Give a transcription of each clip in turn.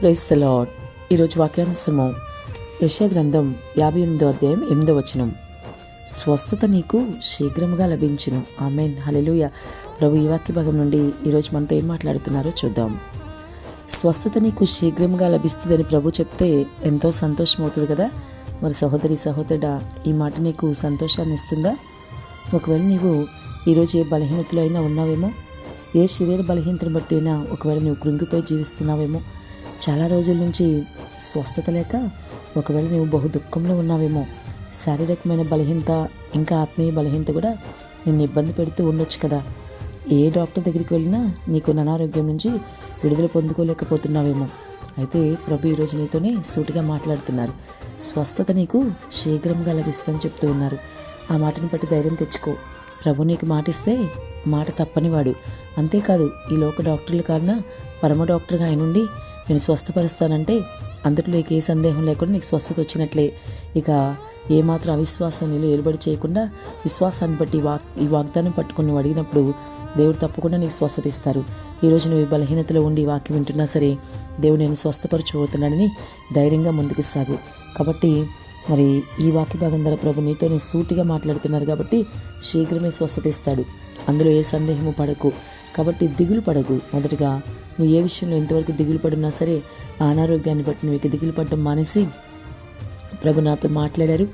Price the lord ఈరోజు వాక్యాంశము యశ గ్రంథం యాభై ఎనిమిదో అధ్యాయం ఎనిమిదో వచనం. స్వస్థత నీకు శీఘ్రముగా లభించును. ఆమెన్. హలెలుయ ప్రభు ఈ వాక్య భాగం నుండి ఈరోజు మనతో ఏం మాట్లాడుతున్నారో చూద్దాం. స్వస్థత నీకు శీఘ్రంగా లభిస్తుందని ప్రభు చెప్తే ఎంతో సంతోషం అవుతుంది కదా? మరి సహోదరి సహోదరుడా ఈ మాట నీకు సంతోషాన్ని ఇస్తుందా? ఒకవేళ నీవు ఈరోజు ఏ బలహీనతలో అయినా ఉన్నావేమో ఏ శరీర బలహీనతను బట్టి అయినా ఒకవేళ నువ్వు కృంగిపోయి జీవిస్తున్నావేమో చాలా రోజుల నుంచి స్వస్థత లేక ఒకవేళ నువ్వు బహు దుఃఖంలో ఉన్నావేమో శారీరకమైన బలహీనత ఇంకా ఆత్మీయ బలహీనత కూడా నిన్ను ఇబ్బంది పెడుతూ ఉండొచ్చు కదా. ఏ డాక్టర్ దగ్గరికి వెళ్ళినా నీకు అనారోగ్యం నుంచి విడుదల పొందుకోలేకపోతున్నావేమో. అయితే ప్రభు ఈరోజు నీతోనే సూటిగా మాట్లాడుతున్నారు. స్వస్థత నీకు శీఘ్రంగా లభిస్తుందని చెప్తూ ఉన్నారు. ఆ మాటను బట్టి ధైర్యం తెచ్చుకో. ప్రభు నీకు మాటిస్తే మాట తప్పనివాడు. అంతేకాదు ఈ లోక డాక్టర్లు కారణా పరమ డాక్టర్గా ఆయనుండి నేను స్వస్థపరుస్తానంటే అందులో నీకు ఏ సందేహం లేకుండా నీకు స్వస్థత వచ్చినట్లే. ఇక ఏమాత్రం అవిశ్వాసం నీలో ఏలుబడి చేయకుండా విశ్వాసాన్ని బట్టి వాక్ ఈ వాగ్దానం పట్టుకుని నువ్వు అడిగినప్పుడు దేవుడు తప్పకుండా నీకు స్వస్థత ఇస్తారు. ఈరోజు నువ్వు బలహీనతలో ఉండి వాక్యం వింటున్నా సరే దేవుడు నేను స్వస్థపరచబోతున్నాడని ధైర్యంగా ముందుకు సాగు. కాబట్టి మరి ఈ వాక్య భాగం ద్వారా ప్రభు నీతోనే సూటిగా మాట్లాడుతున్నారు కాబట్టి శీఘ్రమే స్వస్థత ఇస్తాడు. అందులో ఏ సందేహము పడకు. కాబట్టి దిగులు పడకు. మొదటగా నువ్వు ఏ విషయంలో ఎంతవరకు దిగులు పడినా సరే ఆ అనారోగ్యాన్ని బట్టి నువ్వు ఇక దిగులు పడడం మానేసి ప్రభు నాతో మాట్లాడారు.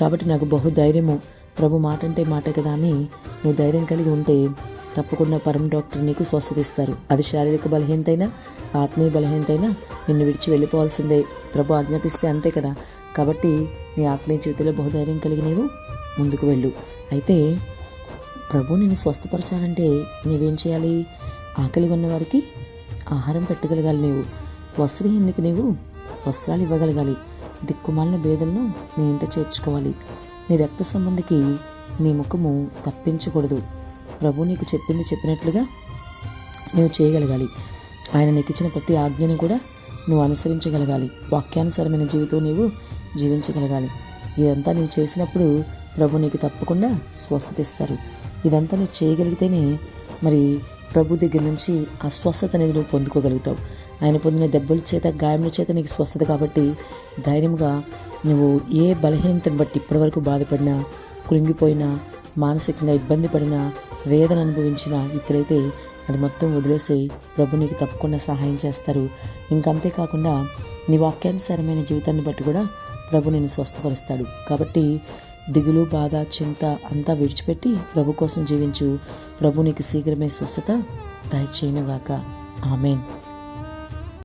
కాబట్టి నాకు బహు ధైర్యము. ప్రభు మాట అంటే మాట కదా అని నువ్వు ధైర్యం కలిగి ఉంటే తప్పకుండా పరమ డాక్టర్ నీకు స్వస్థత ఇస్తారు అది శారీరక బలహీనతైనా ఆత్మీయ బలహీనతైనా నిన్ను విడిచి వెళ్ళిపోవాల్సిందే. ప్రభు ఆజ్ఞాపిస్తే అంతే కదా. కాబట్టి నీ ఆత్మీయ జీవితంలో బహుధైర్యం కలిగి నీవు ముందుకు వెళ్ళు. అయితే ప్రభు నిన్ను స్వస్థపరచాలంటే నీవేం చేయాలి? ఆకలి ఉన్న వారికి ఆహారం పెట్టగలగాలి నీవు. వస్త్రహీనునికి నీవు వస్త్రాలు ఇవ్వగలగాలి. దిక్కుమాలిన భేదలను నీ ఇంట చేర్చుకోవాలి. నీ రక్త సంబంధికి నీ ముఖము తప్పించకూడదు. ప్రభు నీకు చెప్పింది చెప్పినట్లుగా నువ్వు చేయగలగాలి. ఆయన నీకు ఇచ్చిన ప్రతి ఆజ్ఞని కూడా నువ్వు అనుసరించగలగాలి. వాక్యానుసారమైన జీవితం నీవు జీవించగలగాలి. ఇదంతా నువ్వు చేసినప్పుడు ప్రభు నీకు తప్పకుండా స్వస్థతిస్తారు ఇదంతా నువ్వు చేయగలిగితేనే మరి ప్రభు దగ్గర నుంచి ఆ స్వస్థత అనేది నువ్వు పొందుకోగలుగుతావు. ఆయన పొందిన దెబ్బల చేత గాయముల చేత నీకు స్వస్థత కాబట్టి ధైర్యంగా నువ్వు ఏ బలహీనతను బట్టి ఇప్పటివరకు బాధపడినా కృంగిపోయినా మానసికంగా ఇబ్బంది పడినా వేదన అనుభవించినా ఇప్పుడైతే అది మొత్తం వదిలేసి ప్రభు నీకు తప్పకుండా సహాయం చేస్తారు. ఇంకంతేకాకుండా నీ వాక్యానుసారమైన జీవితాన్ని బట్టి కూడా ప్రభు నేను స్వస్థపరుస్తాడు. కాబట్టి దిగులు బాధ చింత అంతా విడిచిపెట్టి ప్రభు కోసం జీవించు. ప్రభు నీకు శీఘ్రమే స్వస్థత. దయచేయనుగాక. ఆమెన్.